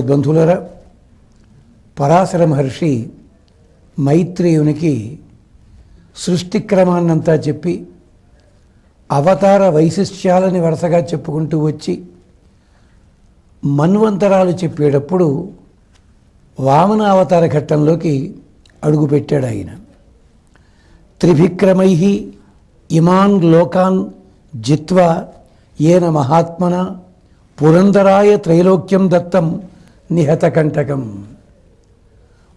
భగవద్బంధువులరా పరాశర మహర్షి మైత్రేయునికి సృష్టి క్రమాన్నంతా చెప్పి అవతార వైశిష్ట్యాలని వరుసగా చెప్పుకుంటూ వచ్చి మన్వంతరాలు చెప్పేటప్పుడు వామన అవతార ఘట్టంలోకి అడుగుపెట్టాడు ఆయన. త్రిభిక్రమై ఇమాన్ లోకాన్ జిత్వా ఏన మహాత్మన పురందరాయ త్రైలోక్యం దత్తం నిహతకంటకం.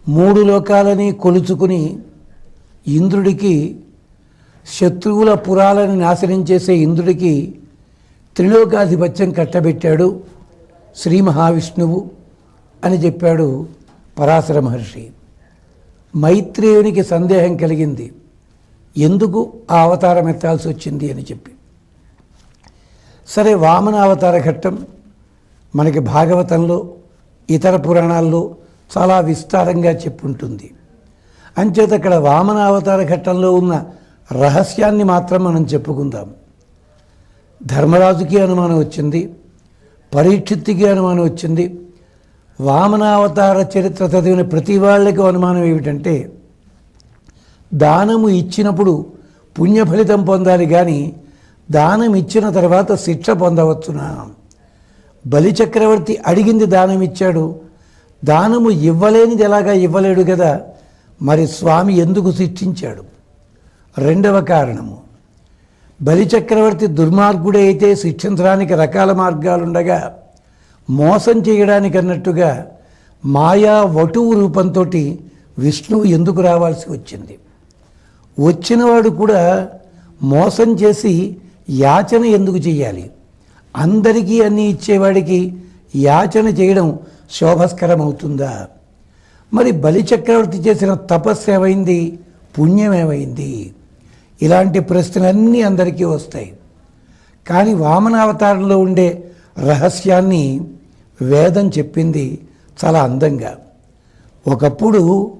మూడు లోకాలని కొలుచుకుని ఇంద్రుడికి శత్రువుల పురాలని నాశనం చేసే ఇంద్రుడికి త్రిలోకాధిపత్యం కట్టబెట్టాడు శ్రీ మహావిష్ణువు అని చెప్పాడు పరాశర మహర్షి. మైత్రేయునికి సందేహం కలిగింది. ఎందుకు ఆ అవతారం ఎత్తాల్సి వచ్చింది అని చెప్పి. సరే వామన అవతార ఘట్టం మనకి భాగవతంలో ఇతర పురాణాల్లో చాలా విస్తారంగా చెప్పుంటుంది. అంచేత అక్కడ వామన అవతార ఘట్టంలో ఉన్న రహస్యాన్ని మాత్రం మనం చెప్పుకుందాం. ధర్మరాజుకి అనుమానం వచ్చింది పరీక్షిత్తికి అనుమానం వచ్చింది. వామనావతార చరిత్ర చదివిన ప్రతి వాళ్ళకి అనుమానం ఏమిటంటే దానము ఇచ్చినప్పుడు పుణ్యఫలితం పొందాలి కానీ దానం ఇచ్చిన తర్వాత శిక్ష పొందవచ్చునా? బలిచక్రవర్తి అడిగింది దానం ఇచ్చాడు దానము ఇవ్వలేనిది ఎలాగా ఇవ్వలేడు కదా మరి స్వామి ఎందుకు శిక్షించాడు? రెండవ కారణము. బలిచక్రవర్తి దుర్మార్గుడే అయితే శిక్షించడానికి రకాల మార్గాలుండగా మోసం చేయడానికి అన్నట్టుగా మాయా వటువు రూపంతో విష్ణువు ఎందుకు రావాల్సి వచ్చింది? వచ్చినవాడు కూడా మోసం చేసి యాచన ఎందుకు చేయాలి అందరికీ అన్నీ ఇచ్చేవాడికి యాచన చేయడం శోభస్కరం అవుతుందా మరి బలిచక్రవర్తి చేసిన తపస్సు ఏమైంది? పుణ్యమేమైంది ఇలాంటి ప్రశ్నలన్నీ అందరికీ వస్తాయి. కానీ వామనావతారంలో ఉండే రహస్యాన్ని వేదం చెప్పింది చాలా అందంగా. ఒకప్పుడు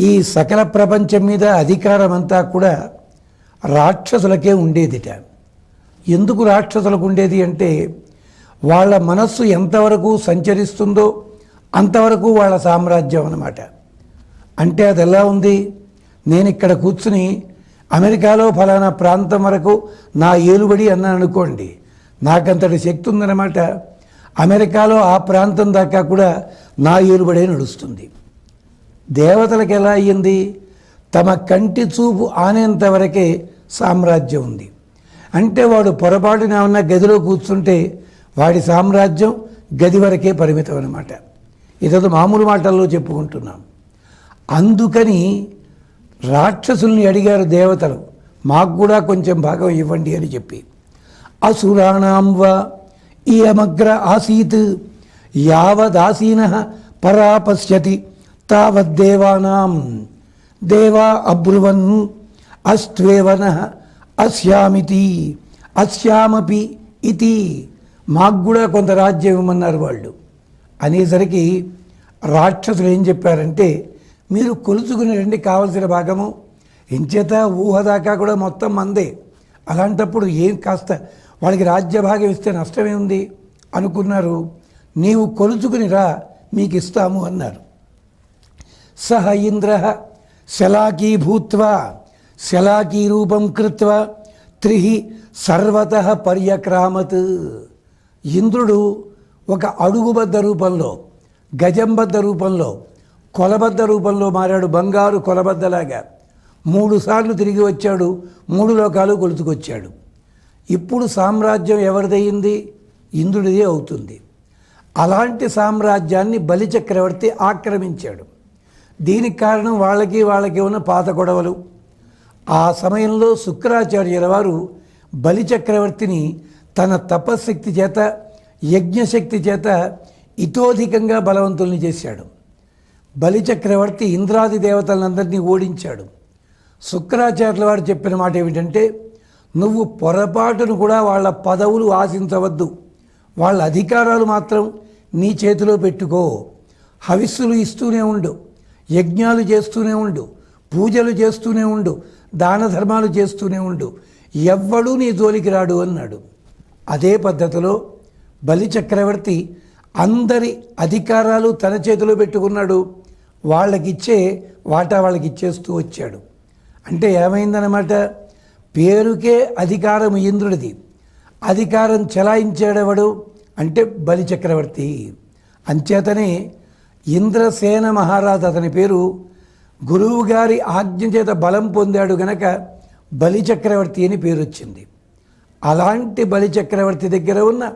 ఈ సకల ప్రపంచం మీద అధికారమంతా కూడా రాక్షసులకే ఉండేదిట. ఎందుకు రాక్షసులకు ఉండేది అంటే వాళ్ళ మనస్సు ఎంతవరకు సంచరిస్తుందో అంతవరకు వాళ్ళ సామ్రాజ్యం అన్నమాట. అంటే అది ఎలా ఉంది? నేను ఇక్కడ కూర్చుని అమెరికాలో ఫలానా ప్రాంతం వరకు నా ఏలుబడి అన్నాను అనుకోండి. నాకంతటి శక్తి ఉందన్నమాట. అమెరికాలో ఆ ప్రాంతం దాకా కూడా నా ఏలుబడే నడుస్తుంది. దేవతలకు ఎలా అయ్యింది? తమ కంటి చూపు ఆనేంత వరకే సామ్రాజ్యం ఉంది. అంటే వాడు పొరపాటున ఉన్న గదిలో కూర్చుంటే వాడి సామ్రాజ్యం గది వరకే పరిమితం అనమాట ఇదొక మామూలు మాటల్లో చెప్పుకుంటున్నాం. అందుకని రాక్షసుల్ని అడిగారు దేవతలు మాకు కూడా కొంచెం భాగం ఇవ్వండి అని చెప్పి. అసురాణం ఈ ఇయమగ్ర ఆసీత్ యావదాసీన పరా పశ్యతి తావద్దేవానాం దేవా అబ్రువన్ అస్త్వేవన అస్యామితి అస్యామపి ఇది మాకు కూడా కొంత రాజ్యం ఇవ్వమన్నారు వాళ్ళు. అనేసరికి రాక్షసులు ఏం చెప్పారంటే మీరు కొలుచుకుని రండి కావలసిన భాగము. ఇంచేత ఊహ దాకా కూడా మొత్తం మందే. అలాంటప్పుడు ఏం కాస్త వాళ్ళకి రాజ్య భాగం ఇస్తే నష్టమే ఉంది అనుకున్నారు. నీవు కొలుచుకుని రా మీకు ఇస్తాము అన్నారు. సహ ఇంద్ర శలాకీ భూత్వా శలాకీరూపం రూపం త్రిహి సర్వత పర్యక్రామత్. ఇంద్రుడు ఒక అడుగుబద్ద రూపంలో గజంబద్ద రూపంలో కొలబద్ద రూపంలో మారాడు. బంగారు కొలబద్దలాగా మూడుసార్లు తిరిగి వచ్చాడు మూడు లోకాలు కొలుచుకొచ్చాడు. ఇప్పుడు సామ్రాజ్యం ఎవరిదయ్యింది ఇంద్రుడిదే అవుతుంది. అలాంటి సామ్రాజ్యాన్ని బలిచక్రవర్తి ఆక్రమించాడు. దీనికి కారణం వాళ్ళకి వాళ్ళకి ఉన్న పాత గొడవలు. ఆ సమయంలో శుక్రాచార్యుల వారు బలిచక్రవర్తిని తన తపశ్శక్తి చేత యజ్ఞశక్తి చేత ఇతోధికంగా బలవంతుల్ని చేశాడు. బలిచక్రవర్తి ఇంద్రాది దేవతలందరినీ ఓడించాడు. శుక్రాచార్యుల వారు చెప్పిన మాట ఏమిటంటే నువ్వు పొరపాటును కూడా వాళ్ళ పదవులు ఆశించవద్దు. వాళ్ళ అధికారాలు మాత్రం నీ చేతిలో పెట్టుకో. హవిస్సులు ఇస్తూనే ఉండు. యజ్ఞాలు చేస్తూనే ఉండు. పూజలు చేస్తూనే ఉండు. దాన ధర్మాలు చేస్తూనే ఉండు. ఎవ్వడూ నీ జోలికి రాడు అన్నాడు. అదే పద్ధతిలో బలి చక్రవర్తి అందరి అధికారాలు తన చేతిలో పెట్టుకున్నాడు. వాళ్ళకిచ్చే వాటా వాళ్ళకి ఇచ్చేస్తూ వచ్చాడు. అంటే ఏమైందనమాట పేరుకే అధికారం ఇంద్రుడిది. అధికారం చెలాయించేడెవడు? అంటే బలి చక్రవర్తి. అంచేతనే ఇంద్రసేన మహారాజు అతని పేరు గురువు గారి ఆజ్ఞ చేత బలం పొందాడు గనక బలి చక్రవర్తి అని పేరు వచ్చింది అలాంటి బలి చక్రవర్తి దగ్గర ఉన్న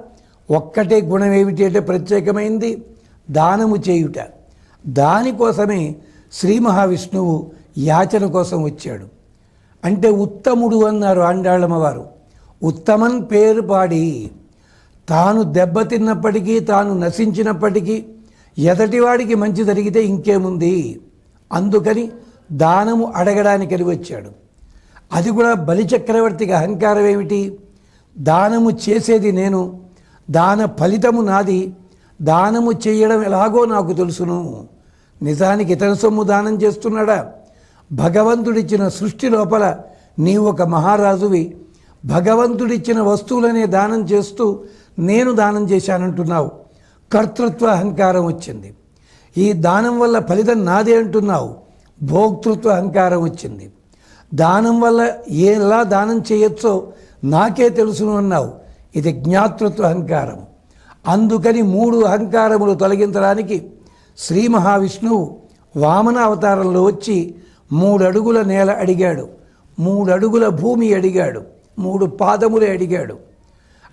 ఒక్కటే గుణం ఏమిటి అంటే ప్రత్యేకమైంది దానము చేయుట. దానికోసమే శ్రీ మహావిష్ణువు యాచన కోసం వచ్చాడు. అంటే ఉత్తముడు అన్నారు ఆండాళ్ళమ్మవారు ఉత్తమన్ పేరు పాడి తాను దెబ్బతిన్నప్పటికీ తాను నశించినప్పటికీ ఎదటివాడికి మంచి జరిగితే ఇంకేముంది? అందుకని దానము అడగడానికి అని వచ్చాడు. అది కూడా బలిచక్రవర్తికి అహంకారం ఏమిటి? దానము చేసేది నేను దాన ఫలితము నాది దానము చేయడం ఎలాగో నాకు తెలుసును. నిజానికి ఇతని సొమ్ము దానం చేస్తున్నాడా? భగవంతుడిచ్చిన సృష్టి లోపల నీవు ఒక మహారాజువి. భగవంతుడిచ్చిన వస్తువులనే దానం చేస్తూ నేను దానం చేశానంటున్నావు. కర్తృత్వ అహంకారం వచ్చింది. ఈ దానం వల్ల ఫలితం నాదే అంటున్నావు. భోక్తృత్వ అహంకారం వచ్చింది. దానం వల్ల ఎలా దానం చేయొచ్చో నాకే తెలుసును అన్నావు. ఇది జ్ఞాతృత్వ అహంకారం. అందుకని మూడు అహంకారములు తొలగించడానికి శ్రీ మహావిష్ణువు వామన అవతారంలో వచ్చి మూడు అడుగుల నేల అడిగాడు. మూడు అడుగుల భూమి అడిగాడు. మూడు పాదములే అడిగాడు.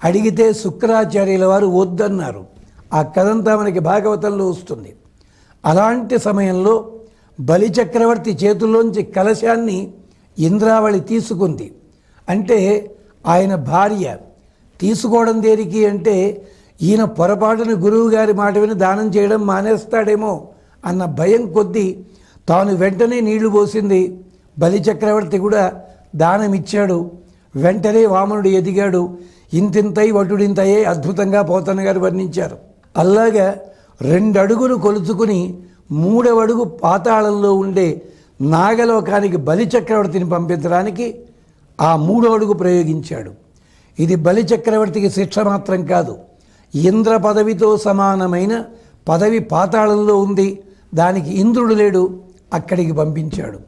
అడిగితే శుక్రాచార్యుల వారు వద్దన్నారు. ఆ కథంతా మనకి భాగవతంలో వస్తుంది. అలాంటి సమయంలో బలిచక్రవర్తి చేతుల్లోంచి కలశాన్ని ఇంద్రావళి తీసుకుంది. అంటే ఆయన భార్య. తీసుకోవడం దేనికి అంటే ఈయన పొరపాటున గురువు గారి మాట విని దానం చేయడం మానేస్తాడేమో అన్న భయం కొద్దీ తాను వెంటనే నీళ్ళు పోసింది. బలిచక్రవర్తి కూడా దానం ఇచ్చాడు వెంటనే వామనుడు ఎదిగాడు. ఇంతింతై వటుడింతయే అద్భుతంగా పోతన్న గారు వర్ణించారు. అలాగా రెండు అడుగులు కొలుచుకుని మూడవడుగు పాతాళంలో ఉండే నాగలోకానికి బలిచక్రవర్తిని పంపించడానికి ఆ మూడో అడుగు ప్రయోగించాడు. ఇది బలిచక్రవర్తికి శిక్ష మాత్రం కాదు. ఇంద్ర పదవితో సమానమైన పదవి పాతాళంలో ఉంది. దానికి ఇంద్రుడు లేడు. అక్కడికి పంపించాడు.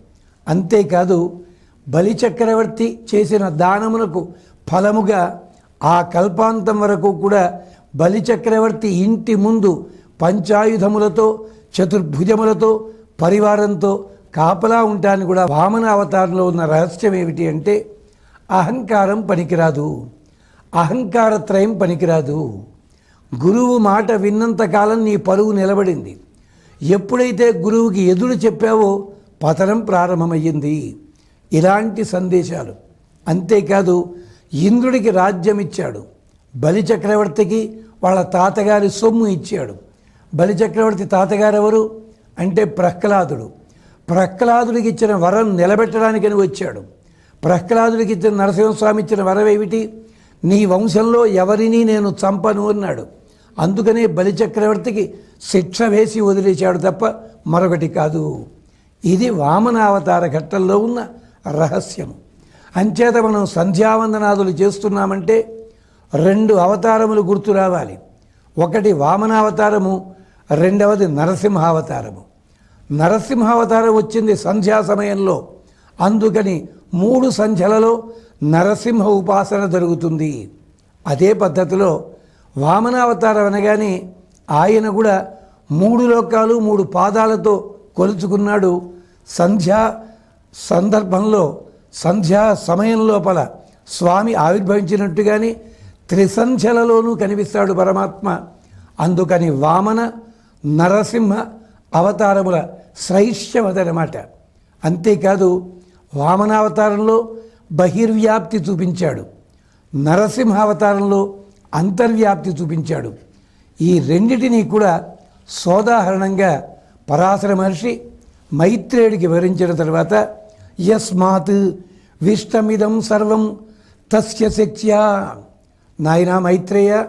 అంతేకాదు బలిచక్రవర్తి చేసిన దానమునకు ఫలముగా ఆ కల్పాంతం వరకు కూడా బలిచక్రవర్తి ఇంటి ముందు పంచాయుధములతో చతుర్భుజములతో పరివారంతో కాపలా ఉంటాను కూడా. వామన అవతారంలో ఉన్న రహస్యం ఏమిటి అంటే అహంకారం పనికిరాదు. అహంకారత్రయం పనికిరాదు. గురువు మాట విన్నంతకాలం నీ పరువు నిలబడింది. ఎప్పుడైతే గురువుకి ఎదురు చెప్పావో పతనం ప్రారంభమయ్యింది. ఇలాంటి సందేశాలు. అంతేకాదు ఇంద్రుడికి రాజ్యం ఇచ్చాడు బలిచక్రవర్తికి వాళ్ళ తాతగారి సొమ్ము ఇచ్చాడు. బలిచక్రవర్తి తాతగారు ఎవరు అంటే ప్రహ్లాదుడు. ప్రహ్లాదుడికి ఇచ్చిన వరం నిలబెట్టడానికని వచ్చాడు. ప్రహ్లాదుడికి ఇచ్చిన నరసింహస్వామి ఇచ్చిన వరం ఏమిటి? నీ వంశంలో ఎవరిని నేను చంపను అన్నాడు. అందుకనే బలిచక్రవర్తికి శిక్ష వేసి వదిలేశాడు తప్ప మరొకటి కాదు. ఇది వామనావతార ఘట్టంలో ఉన్న రహస్యం అంచేత మనం సంధ్యావందనాదులు చేస్తున్నామంటే రెండు అవతారములు గుర్తు రావాలి. ఒకటి వామనావతారము రెండవది నరసింహావతారము. నరసింహావతారం వచ్చింది సంధ్యా సమయంలో. అందుకని మూడు సంధ్యలలో నరసింహ ఉపాసన జరుగుతుంది. అదే పద్ధతిలో వామనావతారం అనగానే ఆయన కూడా మూడు లోకాలు మూడు పాదాలతో కొలుచుకున్నాడు. సంధ్యా సందర్భంలో సంధ్యా సమయం లోపల స్వామి ఆవిర్భవించినట్టుగానే త్రిసంధ్యలలోనూ కనిపిస్తాడు పరమాత్మ. అందుకని వామన నరసింహ అవతారముల శ్రైష్యమదనమాట అంతేకాదు వామనావతారంలో బహిర్వ్యాప్తి చూపించాడు. నరసింహావతారంలో అంతర్వ్యాప్తి చూపించాడు. ఈ రెండిటినీ కూడా సోదాహరణంగా పరాశర మహర్షి మైత్రేయుడికి వివరించిన తర్వాత యస్మాత్ విష్టమిదం సర్వం తస్య శక్త్యా. నాయనా మైత్రేయ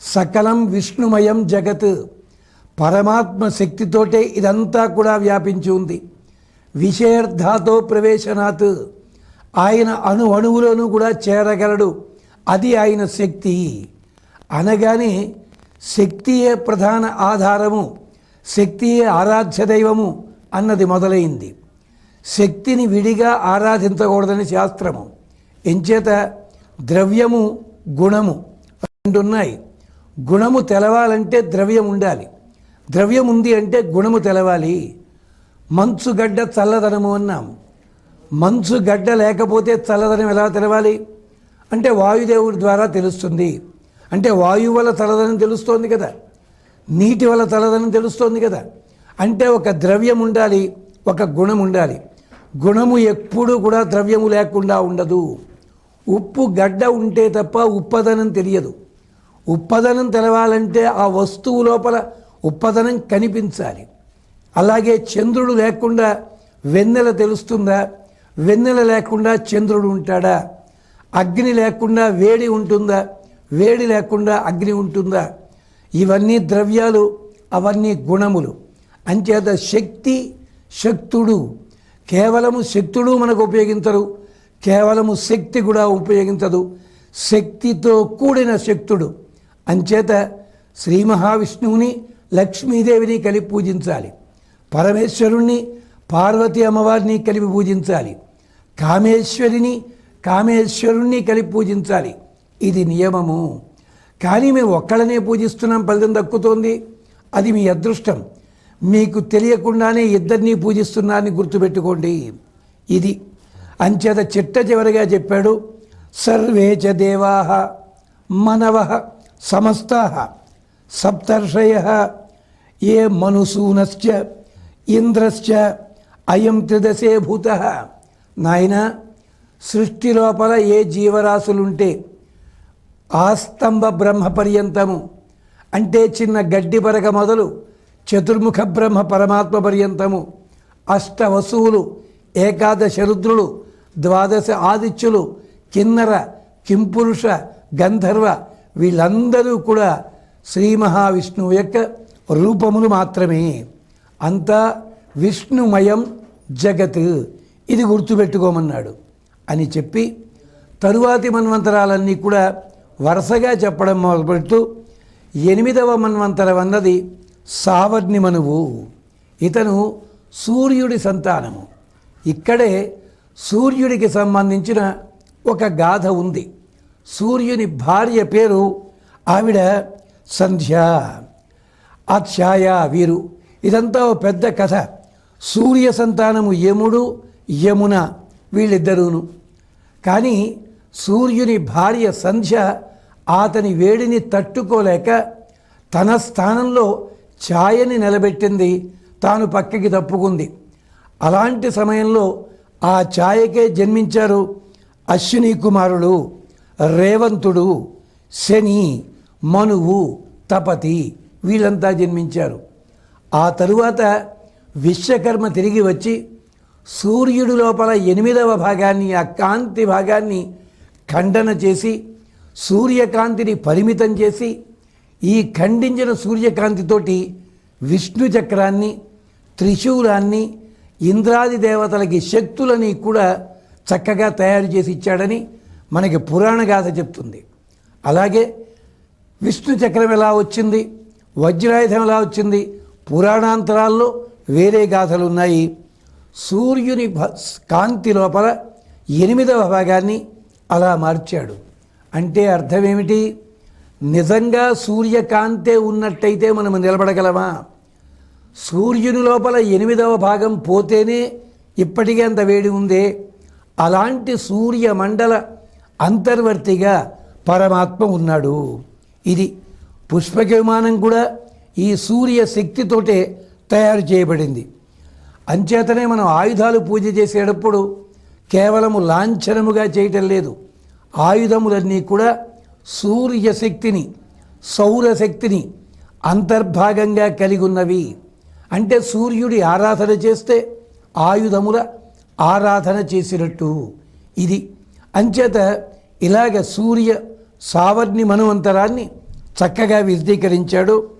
సకలం విష్ణుమయం జగత్. పరమాత్మ శక్తితోటే ఇదంతా కూడా వ్యాపించి ఉంది. విషయార్థాతో ప్రవేశనాత్. ఆయన అణు అణువులోనూ కూడా చేరగలడు. అది ఆయన శక్తి. అనగానే శక్తియే ప్రధాన ఆధారము శక్తియే ఆరాధ్య దైవము అన్నది మొదలైంది. శక్తిని విడిగా ఆరాధించకూడదని శాస్త్రము. ఎంచేత ద్రవ్యము గుణము రెండున్నాయి. గుణము తెలవాలంటే ద్రవ్యం ఉండాలి. ద్రవ్యం ఉంది అంటే గుణము తెలవాలి. మంచు గడ్డ చల్లదనము అన్నాం. మంచు గడ్డ లేకపోతే చల్లదనం ఎలా తెలవాలి? అంటే వాయుదేవుడి ద్వారా తెలుస్తుంది. అంటే వాయువు వల్ల చల్లదనం తెలుస్తోంది కదా. నీటి వల్ల చల్లదనం తెలుస్తోంది కదా. అంటే ఒక ద్రవ్యం ఉండాలి ఒక గుణం ఉండాలి. గుణము ఎప్పుడూ కూడా ద్రవ్యము లేకుండా ఉండదు. ఉప్పు గడ్డ ఉంటే తప్ప ఉప్పదనం తెలియదు. ఉప్పదనం తెలవాలంటే ఆ వస్తువు లోపల ఉప్పదనం కనిపించాలి. అలాగే చంద్రుడు లేకుండా వెన్నెల తెలుస్తుందా? వెన్నెల లేకుండా చంద్రుడు ఉంటాడా? అగ్ని లేకుండా వేడి ఉంటుందా? వేడి లేకుండా అగ్ని ఉంటుందా? ఇవన్నీ ద్రవ్యాలు అవన్నీ గుణములు. అంచేత శక్తి శక్తుడు. కేవలము శక్తుడు మనకు ఉపయోగించరు. కేవలము శక్తి కూడా ఉపయోగించదు. శక్తితో కూడిన శక్తుడు. అంచేత శ్రీ మహావిష్ణువుని లక్ష్మీదేవిని కలిపి పూజించాలి. పరమేశ్వరుణ్ణి పార్వతి అమ్మవారిని కలిపి పూజించాలి. కామేశ్వరిని కామేశ్వరుణ్ణి కలిపి పూజించాలి. ఇది నియమము. కానీ మేము ఒక్కళ్ళనే పూజిస్తున్నాం ఫలితం దక్కుతోంది. అది మీ అదృష్టం. మీకు తెలియకుండానే ఇద్దరినీ పూజిస్తున్నారని గుర్తుపెట్టుకోండి. ఇది అంచేత చిట్ట చివరిగా చెప్పాడు సర్వే చ దేవా మనవ సమస్త సప్తర్షయ ఏ మనుసూనశ్చ ఇంద్రశ్చ అయం త్రిదశే భూత. నాయన సృష్టి లోపల ఏ జీవరాశులుంటే ఆస్తంభ బ్రహ్మ పర్యంతము అంటే చిన్న గడ్డి పరక మొదలు చతుర్ముఖ బ్రహ్మ పరమాత్మ పర్యంతము అష్ట వసువులు ఏకాదశ రుద్రులు ద్వాదశ ఆదిత్యులు కిన్నర కింపురుష గంధర్వ వీళ్ళందరూ కూడా శ్రీ మహావిష్ణువు యొక్క రూపములు మాత్రమే. అంతా విష్ణుమయం జగత్. ఇది గుర్తుపెట్టుకోమన్నాడు. అని చెప్పి తరువాతి మన్వంతరాలన్నీ కూడా వరుసగా చెప్పడం మొదలుపెడుతూ ఎనిమిదవ మన్వంతరం అన్నది సావర్ణి మనువు. ఇతను సూర్యుడి సంతానము. ఇక్కడే సూర్యుడికి సంబంధించిన ఒక గాథ ఉంది. సూర్యుని భార్య పేరు ఆవిడ సంధ్య. ఆ ఛాయ వీరు. ఇదంతా ఓ పెద్ద కథ. సూర్య సంతానము యముడు యమున వీళ్ళిద్దరూను. కానీ సూర్యుని భార్య సంధ్య అతని వేడిని తట్టుకోలేక తన స్థానంలో ఛాయని నిలబెట్టింది. తాను పక్కకి తప్పుకుంది. అలాంటి సమయంలో ఆ ఛాయకే జన్మించారు అశ్విని కుమారుడు రేవంతుడు శని మనువు తపతి వీళ్ళంతా జన్మించారు. ఆ తరువాత విశ్వకర్మ తిరిగి వచ్చి సూర్యుడి లోపల ఎనిమిదవ భాగాన్ని ఆ కాంతి భాగాన్ని ఖండన చేసి సూర్యకాంతిని పరిమితం చేసి ఈ ఖండించిన సూర్యకాంతితోటి విష్ణు చక్రాన్ని త్రిశూలాన్ని ఇంద్రాది దేవతలకి శక్తులని కూడా చక్కగా తయారు చేసి ఇచ్చాడని మనకి పురాణ గాథ చెప్తుంది. అలాగే విష్ణు చక్రం ఎలా వచ్చింది? వజ్రాయుధం ఎలా వచ్చింది. పురాణాంతరాల్లో వేరే గాథలు ఉన్నాయి సూర్యుని కాంతి లోపల ఎనిమిదవ భాగాన్ని అలా మార్చాడు. అంటే అర్థమేమిటి? నిజంగా సూర్యకాంతే ఉన్నట్టయితే మనం నిలబడగలమా? సూర్యుని లోపల ఎనిమిదవ భాగం పోతేనే ఇప్పటికే అంత వేడి ఉందే. అలాంటి సూర్యమండల అంతర్వర్తిగా పరమాత్మ ఉన్నాడు. ఇది పుష్పక విమానం కూడా ఈ సూర్య శక్తితోటే తయారు చేయబడింది. అంచేతనే మనం ఆయుధాలు పూజ చేసేటప్పుడు కేవలము లాంఛనముగా చేయటం లేదు. ఆయుధములన్నీ కూడా సూర్యశక్తిని సౌరశక్తిని అంతర్భాగంగా కలిగి ఉన్నవి అంటే సూర్యుడి ఆరాధన చేస్తే ఆయుధముల ఆరాధన చేసినట్టు ఇది. అంచేత ఇలాగ సూర్య సావర్ణి మనువంతరాన్ని చక్కగా విశదీకరించాడు.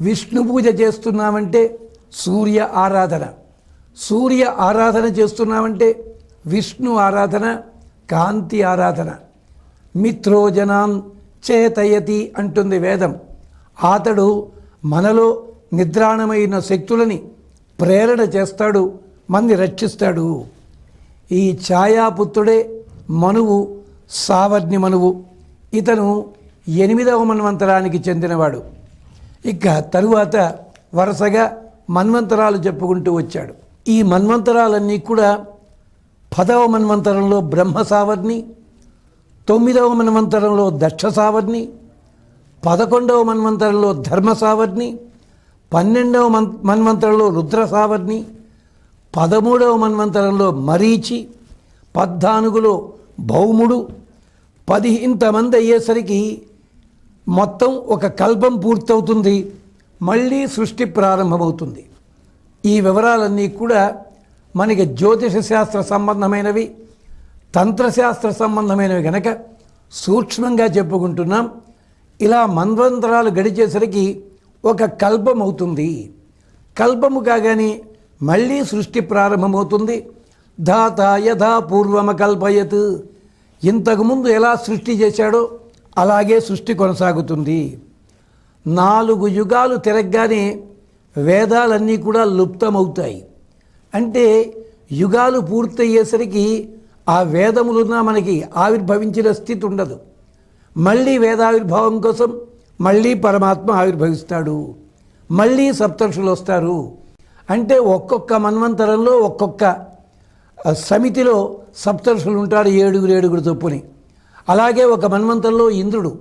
విష్ణు పూజ చేస్తున్నామంటే సూర్య ఆరాధన. సూర్య ఆరాధన చేస్తున్నామంటే విష్ణు ఆరాధన కాంతి ఆరాధన. మిత్రోజనాన్ చేతయతి అంటుంది వేదం. అతడు మనలో నిద్రాణమైన శక్తులని ప్రేరణ చేస్తాడు మంది రక్షిస్తాడు. ఈ ఛాయాపుత్రుడే మనువు సావర్ణి మనువు ఇతను ఎనిమిదవ మన్వంతరానికి చెందినవాడు. ఇక తరువాత వరుసగా మన్వంతరాలు చెప్పుకుంటూ వచ్చాడు. ఈ మన్వంతరాలన్నీ కూడా పదవ మన్వంతరంలో బ్రహ్మ సావర్ణి తొమ్మిదవ మన్వంతరంలో దక్ష సావర్ణి పదకొండవ మన్వంతరంలో ధర్మ సావర్ణి పన్నెండవ మన్ మన్వంతరంలో రుద్ర సావర్ణి పదమూడవ మన్వంతరంలో మరీచి పద్నాలుగులో భౌముడు పది ఇంతమంది అయ్యేసరికి మొత్తం ఒక కల్పం పూర్తవుతుంది మళ్ళీ సృష్టి ప్రారంభమవుతుంది. ఈ వివరాలన్నీ కూడా మనకి జ్యోతిష శాస్త్ర సంబంధమైనవి తంత్రశాస్త్ర సంబంధమైనవి కనుక సూక్ష్మంగా చెప్పుకుంటున్నాం ఇలా మన్వంతరాలు గడిచేసరికి ఒక కల్పం అవుతుంది కల్పము కాగానే మళ్ళీ సృష్టి ప్రారంభమవుతుంది. ధాత యథా పూర్వమ కల్పయత్ ఇంతకుముందు ఎలా సృష్టి చేశాడో అలాగే సృష్టి కొనసాగుతుంది. నాలుగు యుగాలు తిరగగానే వేదాలన్నీ కూడా లుప్తమవుతాయి. అంటే యుగాలు పూర్తయ్యేసరికి ఆ వేదములున్న మనకి ఆవిర్భవించిన స్థితి ఉండదు. మళ్ళీ వేదావిర్భావం కోసం మళ్ళీ పరమాత్మ ఆవిర్భవిస్తాడు. మళ్ళీ సప్తర్షులు వస్తారు. అంటే ఒక్కొక్క మన్వంతరంలో ఒక్కొక్క సమితిలో సప్తర్షులు ఉంటారు ఏడుగురు ఏడుగురు చొప్పుని. అలాగే ఒక మన్వంతరంలో ఇంద్రుడు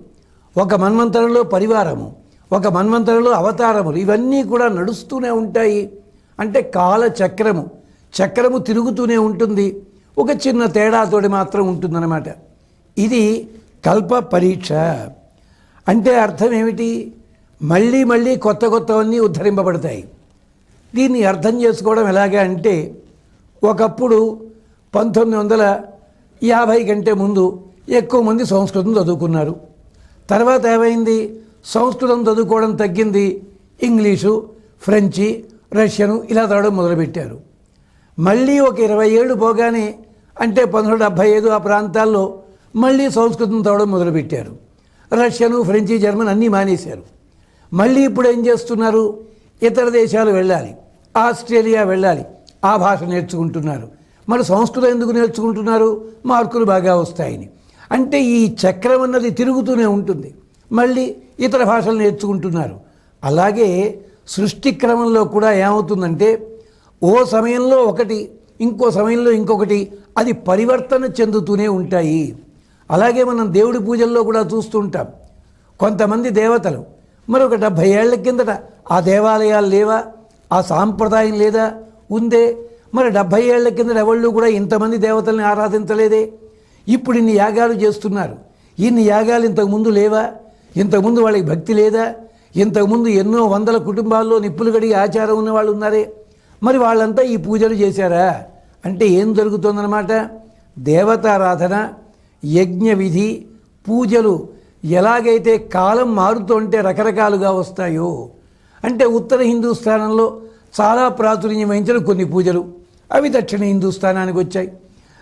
ఒక మన్వంతరంలో పరివారము ఒక మన్వంతరంలో అవతారములు ఇవన్నీ కూడా నడుస్తూనే ఉంటాయి. అంటే కాల చక్రము చక్రము తిరుగుతూనే ఉంటుంది. ఒక చిన్న తేడాతోటి మాత్రం ఉంటుందన్నమాట. ఇది కల్ప పరీక్ష. అంటే అర్థం ఏమిటి? మళ్ళీ మళ్ళీ కొత్త కొత్తవన్నీ ఉద్ధరింపబడతాయి. దీన్ని అర్థం చేసుకోవడం ఎలాగా అంటే ఒకప్పుడు పంతొమ్మిది వందల యాభై కంటే ముందు ఎక్కువ మంది సంస్కృతం చదువుకున్నారు. తర్వాత ఏమైంది? సంస్కృతం చదువుకోవడం తగ్గింది. ఇంగ్లీషు ఫ్రెంచి రష్యను ఇలా చదవడం మొదలుపెట్టారు. మళ్ళీ ఒక ఇరవై ఏళ్ళు పోగానే అంటే పంతొమ్మిది డెబ్భై ఐదు ఆ ప్రాంతాల్లో మళ్ళీ సంస్కృతం చదవడం మొదలుపెట్టారు. రష్యను ఫ్రెంచి జర్మన్ అన్నీ మానేశారు. మళ్ళీ ఇప్పుడు ఏం చేస్తున్నారు? ఇతర దేశాలు వెళ్ళాలి. ఆస్ట్రేలియా వెళ్ళాలి. ఆ భాష నేర్చుకుంటున్నారు. మరి సంస్కృతం ఎందుకు నేర్చుకుంటున్నారు? మార్కులు బాగా వస్తాయని. అంటే ఈ చక్రం అన్నది తిరుగుతూనే ఉంటుంది. మళ్ళీ ఇతర భాషలు నేర్చుకుంటున్నారు. అలాగే సృష్టి క్రమంలో కూడా ఏమవుతుందంటే ఓ సమయంలో ఒకటి ఇంకో సమయంలో ఇంకొకటి అది పరివర్తన చెందుతూనే ఉంటాయి. అలాగే మనం దేవుడి పూజల్లో కూడా చూస్తుంటాం కొంతమంది దేవతలు మరి ఒక డెబ్భై ఏళ్ళ కిందట ఆ దేవాలయాలు లేవా? ఆ సాంప్రదాయం లేదా? ఉందే. మరి డెబ్భై ఏళ్ళ కిందట ఎవళ్ళు కూడా ఇంతమంది దేవతల్ని ఆరాధించలేదే? ఇప్పుడు ఇన్ని యాగాలు చేస్తున్నారు. ఇన్ని యాగాలు ఇంతకుముందు లేవా? ఇంతకుముందు వాళ్ళకి భక్తి లేదా? ఇంతకుముందు ఎన్నో వందల కుటుంబాల్లో నిప్పులు కడిగి ఆచారం ఉన్న వాళ్ళు ఉన్నారే. మరి వాళ్ళంతా ఈ పూజలు చేశారా? అంటే ఏం జరుగుతుందన్నమాట? దేవతారాధన యజ్ఞ విధి పూజలు ఎలాగైతే కాలం మారుతుంటే రకరకాలుగా వస్తాయో. అంటే ఉత్తర హిందూస్థానంలో చాలా ప్రాచుర్యం వహించిన కొన్ని పూజలు. అవి దక్షిణ హిందూస్థానానికి వచ్చాయి.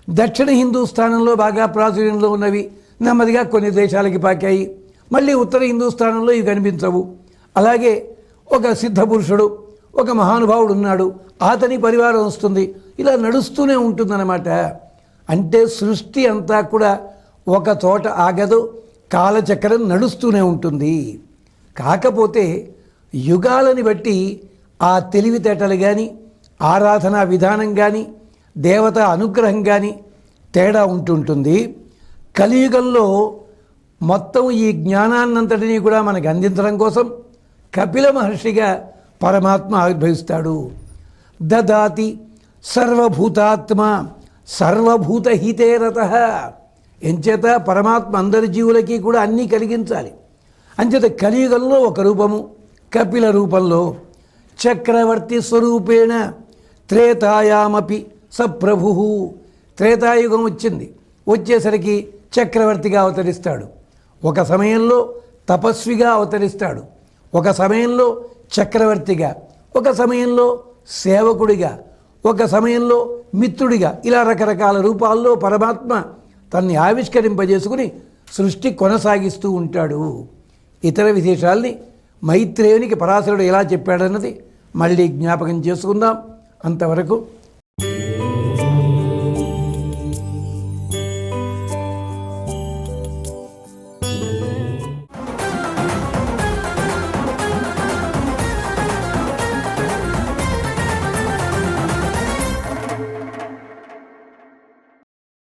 దక్షిణ హిందూస్థానంలో బాగా ప్రాచుర్యంలో ఉన్నవి నెమ్మదిగా కొన్ని దేశాలకి పాకాయి. మళ్ళీ ఉత్తర హిందూస్థానంలో ఇవి కనిపించవు. అలాగే ఒక సిద్ధ పురుషుడు ఒక మహానుభావుడు ఉన్నాడు అతని పరివారం వస్తుంది. ఇలా నడుస్తూనే ఉంటుందన్నమాట. అంటే సృష్టి అంతా కూడా ఒక చోట ఆగదు కాలచక్రం నడుస్తూనే ఉంటుంది. కాకపోతే యుగాలని బట్టి ఆ తెలివితేటలు కానీ ఆరాధనా విధానం కానీ దేవత అనుగ్రహం కానీ తేడా ఉంటుంటుంది. కలియుగంలో మొత్తం ఈ జ్ఞానాన్నంతటినీ కూడా మనకు అందించడం కోసం కపిల మహర్షిగా పరమాత్మ ఆవిర్భవిస్తాడు. దదాతి సర్వభూతాత్మ సర్వభూతహితే రత ఎంచేత పరమాత్మ అందరి జీవులకి కూడా అన్నీ కలిగించాలి. అంచేత కలియుగంలో ఒక రూపము కపిల రూపంలో చక్రవర్తి స్వరూపేణ త్రేతాయామపి సప్రభు. త్రేతాయుగం వచ్చింది. వచ్చేసరికి చక్రవర్తిగా అవతరిస్తాడు. ఒక సమయంలో తపస్విగా అవతరిస్తాడు. ఒక సమయంలో చక్రవర్తిగా ఒక సమయంలో సేవకుడిగా ఒక సమయంలో మిత్రుడిగా ఇలా రకరకాల రూపాల్లో పరమాత్మ తన్ని ఆవిష్కరింపజేసుకుని సృష్టి కొనసాగిస్తూ ఉంటాడు. ఇతర విశేషాల్ని మైత్రేయునికి పరాశరుడు ఎలా చెప్పాడన్నది మళ్ళీ జ్ఞాపకం చేసుకుందాం. అంతవరకు